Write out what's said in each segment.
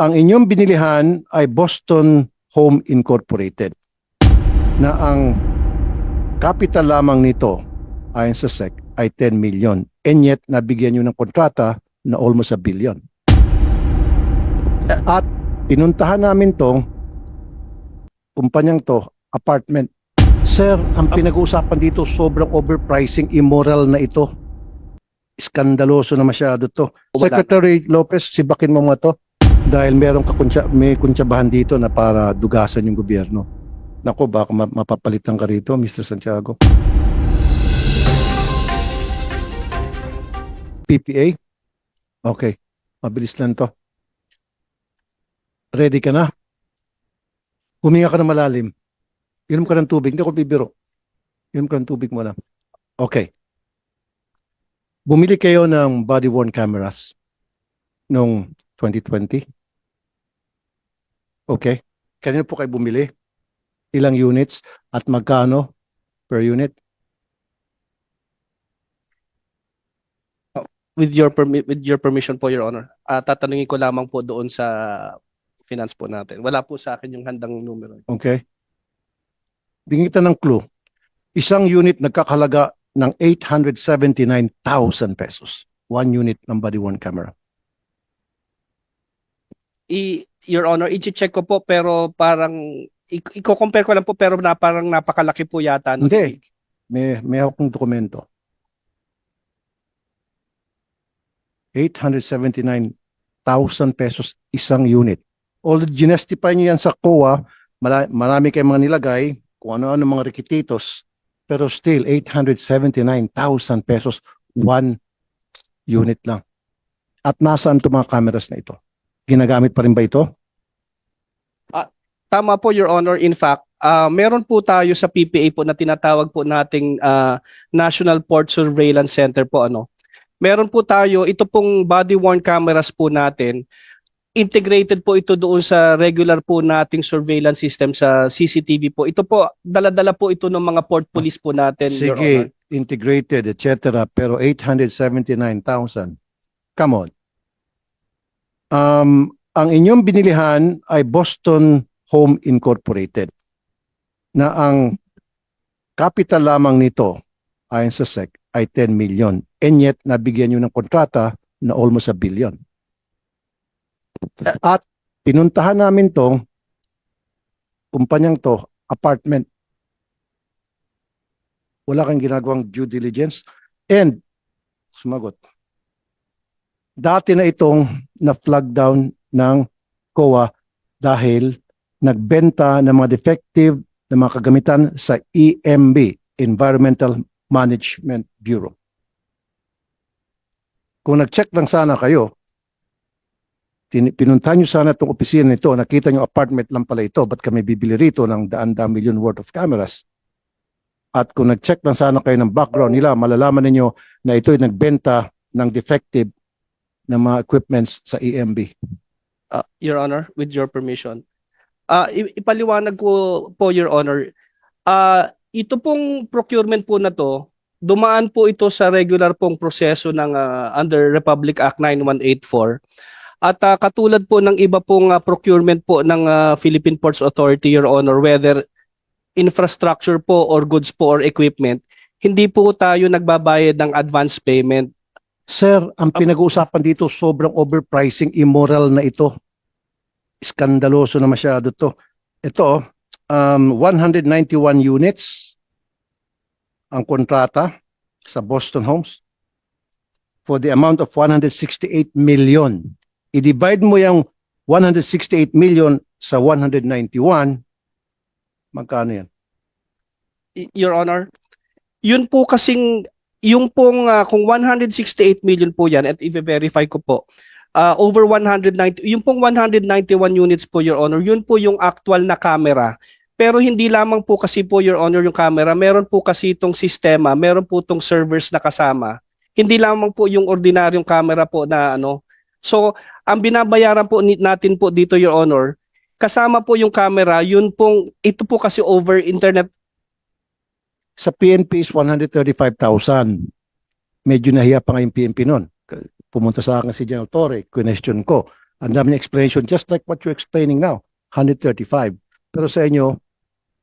ang inyong binilihan ay Boston Home Incorporated na ang capital lamang nito ayon sa SEC ay 10 million and yet nabigyan nyo ng kontrata na almost a billion. At pinuntahan namin tong kumpanyang to, apartment. Sir, ang pinag-uusapan dito sobrang overpricing, immoral na ito. Iskandaloso na masyado to. Secretary Lopez, sibakin mo mga to dahil merong kakunsya, may kunsyabahan dito na para dugasan yung gobyerno. Nako, baka ma- mapapalitan ka rito, Mr. Santiago. PPA? Okay, mabilis lang to. Ready ka na? Huminga ka na malalim. Inom ka ng tubig. Hindi ako bibiro. Inom ka ng tubig mo lang. Okay. Bumili kayo ng body-worn cameras noong 2020. Okay. Kanino po kayo bumili? Ilang units at magkano per unit? With your permi- with your permission po, Your Honor. Ah, tatanungin ko lamang po doon sa finance po natin. Wala po sa akin yung handang numero. Okay. Kita ng clue. Isang unit nagkakalaga ng 879,000 pesos. One unit ng body-worn camera. I, Your Honor, i-check ko po pero parang i-compare ko lang po pero na parang napakalaki po yata. nun. Hindi. May, may akong dokumento. 879,000 pesos isang unit. Although ginestify niyo yan sa COA, marami kayong mga nilagay, kung ano-ano mga requisitos, pero still 879,000 pesos one unit lang. At nasaan itong mga cameras na ito? Ginagamit pa rin ba ito? Tama po, Your Honor. In fact, ah, meron po tayo sa PPA po na tinatawag po nating ah, National Port Surveillance Center po ano. Meron po tayo ito pong body worn cameras po natin. Integrated po ito doon sa regular po nating surveillance system sa CCTV po. Ito po dala-dala po ito ng mga port police po natin, Your Honor. Sige, integrated, etc. Pero 879,000. Come on. Um, ang inyong binilihan ay Boston Home Incorporated na ang capital lamang nito ayon sa SEC ay 10 million and yet nabigyan nyo ng kontrata na almost a billion. At pinuntahan namin tong kumpanyang to, apartment. Wala kang ginagawang due diligence and sumagot. Dati na itong na-flag down ng COA dahil nagbenta ng mga defective na mga kagamitan sa EMB, Environmental Management Bureau. Kung nag-check lang sana kayo, pinuntahan nyo sana itong opisina nito, nakita nyo apartment lang pala ito, ba't kami bibili rito ng daan-daan million worth of cameras? At kung nag-check lang sana kayo ng background nila, malalaman ninyo na ito'y nagbenta ng defective na mga equipments sa EMB. Ah, Your Honor, with your permission. I- ipaliwanag ko po, Your Honor. Ah, ito pong procurement po na to, dumaan po ito sa regular pong proseso ng ah, under Republic Act 9184. At ah, katulad po ng iba pong ah, procurement po ng ah, Philippine Ports Authority, Your Honor, whether infrastructure po or goods po or equipment, hindi po tayo nagbabayad ng advance payment. Sir, ang pinag-uusapan dito sobrang overpricing, immoral na ito. Iskandaloso na masyado to. Ito, um, 191 units ang kontrata sa Boston Homes for the amount of 168 million. I-divide mo yung 168 million sa 191, magkano yan? Your Honor, yun po kasing yung pong ah, kung 168 million po yan at i-verify ko po ah, over 190 yung pong 191 units po your honor yun po yung actual na camera pero hindi lamang po kasi po your honor yung camera meron po kasi itong sistema meron po itong servers na kasama hindi lamang po yung ordinaryong camera po na ano so ang binabayaran po natin po dito your honor kasama po yung camera yun pong ito po kasi over internet Sa PNP is 135,000. Medyo nahiya pa nga yung PNP noon. Pumunta sa akin si General Torre, question ko, Ang dami explanation, just like what you're explaining now, 135. Pero sa inyo,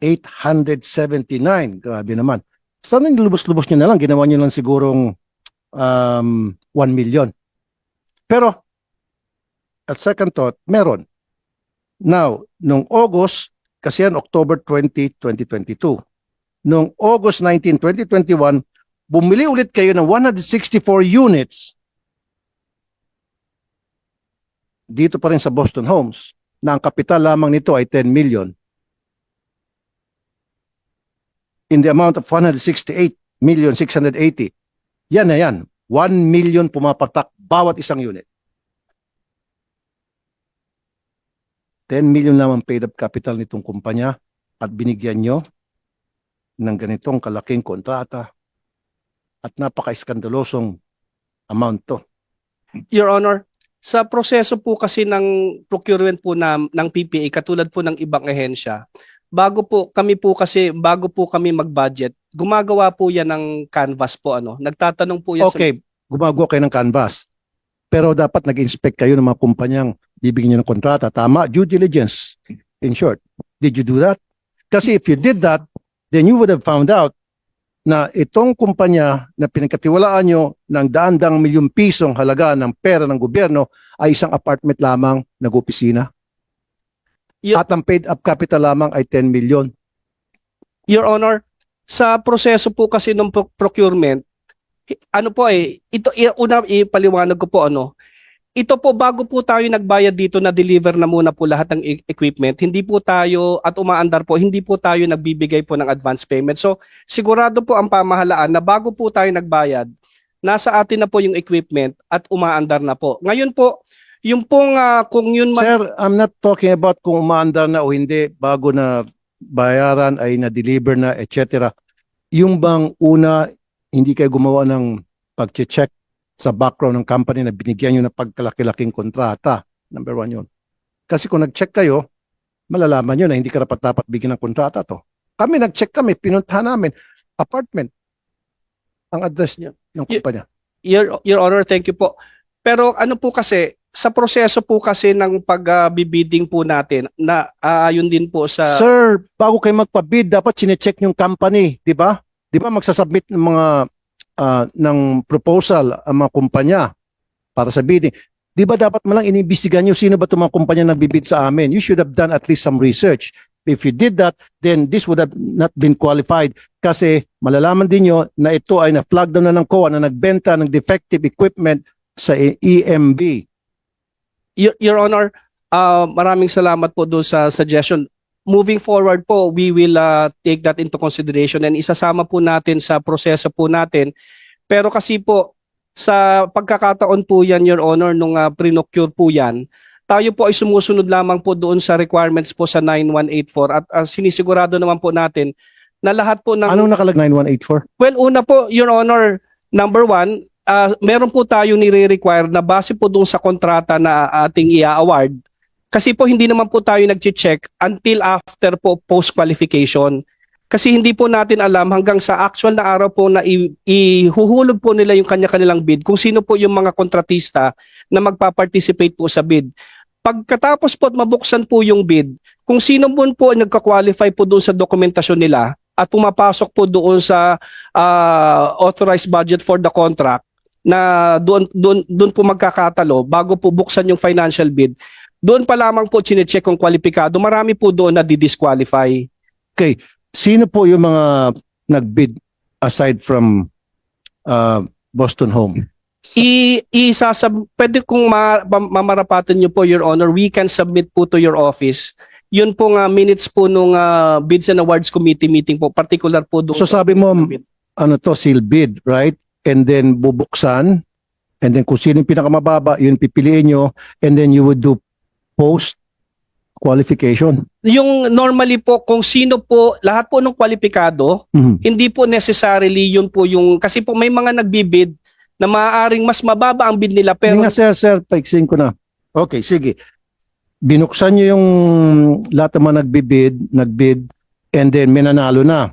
879. Grabe naman. Sana nilubos-lubos nyo na lang, ginawa nyo lang sigurong um, 1 million. Pero, at second thought, meron. Now, nung August, kasi yan October 20, 2022. Nung August 19, 2021, bumili ulit kayo ng 164 units dito pa rin sa Boston Homes na ang kapital lamang nito ay 10 million in the amount of 168 million 680. Yan na yan. 1 million pumapatak bawat isang unit. 10 million lamang paid up capital nitong kumpanya at binigyan nyo ng ganitong kalaking kontrata at napaka-iskandalosong amount to. Your Honor, sa proseso po kasi ng procurement po na, ng PPA, katulad po ng ibang ahensya, bago po kami po kasi, bago po kami mag-budget, gumagawa po yan ng canvas po, ano, nagtatanong po yan sa Okay, gumagawa kayo ng canvas. Pero dapat nag-inspect kayo ng mga kumpanyang bibigyan nyo ng kontrata. Tama, due diligence. In short, did you do that? Kasi if you did that, then you would have found out na itong kumpanya na pinagkatiwalaan nyo ng daan-dang milyong pisong halaga ng pera ng gobyerno ay isang apartment lamang nag-opisina. Y- At ang paid up capital lamang ay 10 million. Your Honor, sa proseso po kasi ng pro- procurement, ano po eh, ito, una ipaliwanag ko po ano, ito po bago po tayo nagbayad dito na deliver na muna po lahat ng e- equipment, hindi po tayo at umaandar po, hindi po tayo nagbibigay po ng advance payment. So sigurado po ang pamahalaan na bago po tayo nagbayad, nasa atin na po yung equipment at umaandar na po. Ngayon po, yung pong ah, kung yun man, Sir, I'm not talking about kung umaandar na o hindi bago na bayaran ay na-deliver na, etc. Yung bang una, hindi kayo gumawa ng pag-check sa background ng company na binigyan nyo ng pagkalaki-laking kontrata. Number one yun. Kasi kung nag-check kayo, malalaman nyo na hindi karapat-dapat bigyan ng kontrata to. Kami nag-check kami, pinuntahan namin, apartment, ang address niya ng kumpanya. Your, Your Honor, thank you po. Pero ano po kasi, sa proseso po kasi ng pag-bidding po natin, na aayon din po sa... Sir, bago kayo magpa-bid, dapat chinecheck yung company, di ba? Di ba magsasubmit ng mga ah, ng proposal ang mga kumpanya para sa bidding. Di ba dapat malang iniimbestigahan nyo sino ba itong mga kumpanya na bibid sa amin? You should have done at least some research. If you did that, then this would have not been qualified kasi malalaman din nyo na ito ay na-flag down na ng COA na nagbenta ng defective equipment sa E- EMB. Your, Your Honor, ah, maraming salamat po doon sa suggestion. Moving forward po, we will ah, take that into consideration and isasama po natin sa proseso po natin. Pero kasi po, sa pagkakataon po yan, Your Honor, nung uh, pre-procure po yan, tayo po ay sumusunod lamang po doon sa requirements po sa 9184 at ah, sinisigurado naman po natin na lahat po ng... Anong nakalag 9184? Well, una po, Your Honor, number one, ah, meron po tayo nire-require na base po doon sa kontrata na ating i-award. Kasi po hindi naman po tayo nag-check until after po post-qualification. Kasi hindi po natin alam hanggang sa actual na araw po na ihuhulog po nila yung kanya-kanilang bid kung sino po yung mga kontratista na magpa-participate po sa bid. Pagkatapos po at mabuksan po yung bid, kung sino po po nagka-qualify po doon sa dokumentasyon nila at pumapasok po doon sa ah, authorized budget for the contract na doon doon doon po magkakatalo bago po buksan yung financial bid. Doon pa lamang po chine-check kung kwalipikado. Marami po doon na di-disqualify. Sino po yung mga nag-bid aside from uh, Boston Home? I isasab pwede kung ma, ma- mamarapatan niyo po your honor, we can submit po to your office. Yun po nga minutes po nung ah, Bids and Awards Committee meeting po, particular po doon. So sabi mo, ano to, seal bid, right? And then bubuksan, and then kung sino yung pinakamababa, yun pipiliin nyo, and then you would do post qualification. yung normally po kung sino po lahat po ng kwalipikado Mhm. hindi po necessarily yun po yung kasi po may mga nagbibid na maaaring mas mababa ang bid nila Pero, pero nga sir, sir, paiksin ko na. Okay, sige. Binuksan nyo yung lahat ng mga nagbibid, nagbid, and then may nanalo na.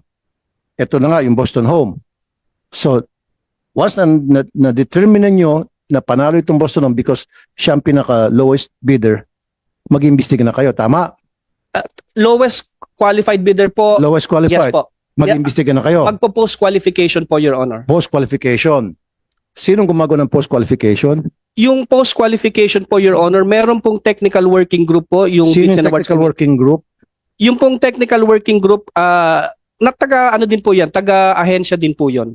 Ito na nga, yung Boston Home. So, once na, na, na-determine nyo na panalo itong Boston Home because siya ang pinaka lowest bidder, mag-imbestiga na kayo. Tama? Lowest qualified bidder po. Lowest yes qualified. po. Mag-imbestiga na kayo. Magpo-post qualification po, Your Honor. Post qualification. Sinong gumagawa ng post qualification? Yung post qualification po, Your Honor, meron pong technical working group po, yung Sino yung Awards technical working group? Yung pong technical working group, ah, na taga ano din po yan, taga ahensya din po yon.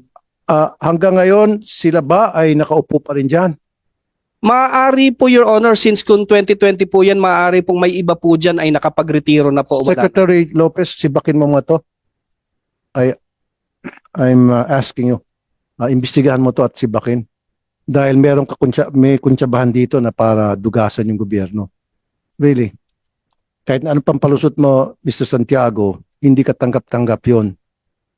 Ah, hanggang ngayon, sila ba ay nakaupo pa rin dyan? Maaari po, Your Honor, since kung 2020 po yan, maaari pong may iba po dyan ay nakapag-retiro na po. Wala. Secretary Lopez, sibakin mo mga to. I, I'm uh, asking you, uh, imbestigahan mo to at sibakin. Dahil meron ka kunsya, may kunsyabahan dito na para dugasan yung gobyerno. Really. Kahit na anong pampalusot mo, Mr. Santiago, hindi ka tanggap-tanggap yon.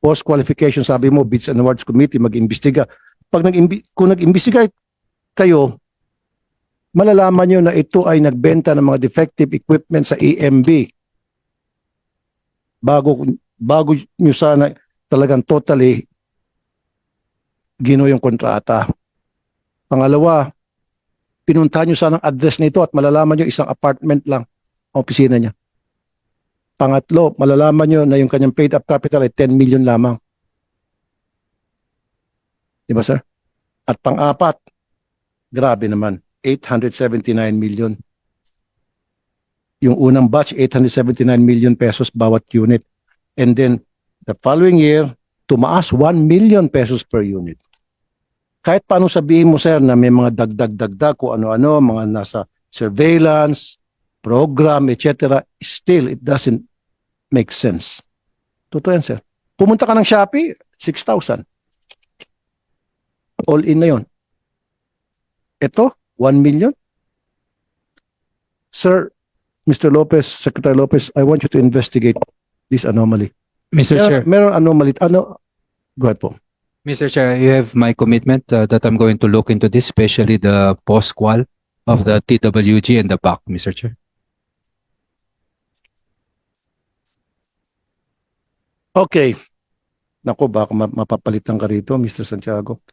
Post-qualification, sabi mo, Bids and Awards Committee, mag-imbestiga. Pag nag kung nag-imbestiga kayo, malalaman nyo na ito ay nagbenta ng mga defective equipment sa EMB bago bago nyo sana talagang totally gino yung kontrata. Pangalawa, pinunta nyo sana ang address nito at malalaman nyo isang apartment lang ang opisina niya. Pangatlo, malalaman nyo na yung kanyang paid up capital ay 10 million lamang. Di ba sir? At pang-apat, grabe naman, 879 million. Yung unang batch, 879 million pesos bawat unit. And then, the following year, tumaas 1 million pesos per unit. Kahit paano sabihin mo, sir, na may mga dagdag-dagdag kung ano-ano, mga nasa surveillance, program, etc., still, it doesn't make sense. Totoo yan, sir. Pumunta ka ng Shopee, 6,000. All in na yon. Ito, 1 million. Sir, Mr. Lopez, Secretary Lopez, I want you to investigate this anomaly. Mr. Chair, Meron, anomaly. Ano? Go ahead po. Mr. Chair, you have my commitment uh, that I'm going to look into this, especially the post-qual of the TWG and the PAC, Mr. Chair. Okay. Nako, baka ma- mapapalitan ka rito, Mr. Santiago.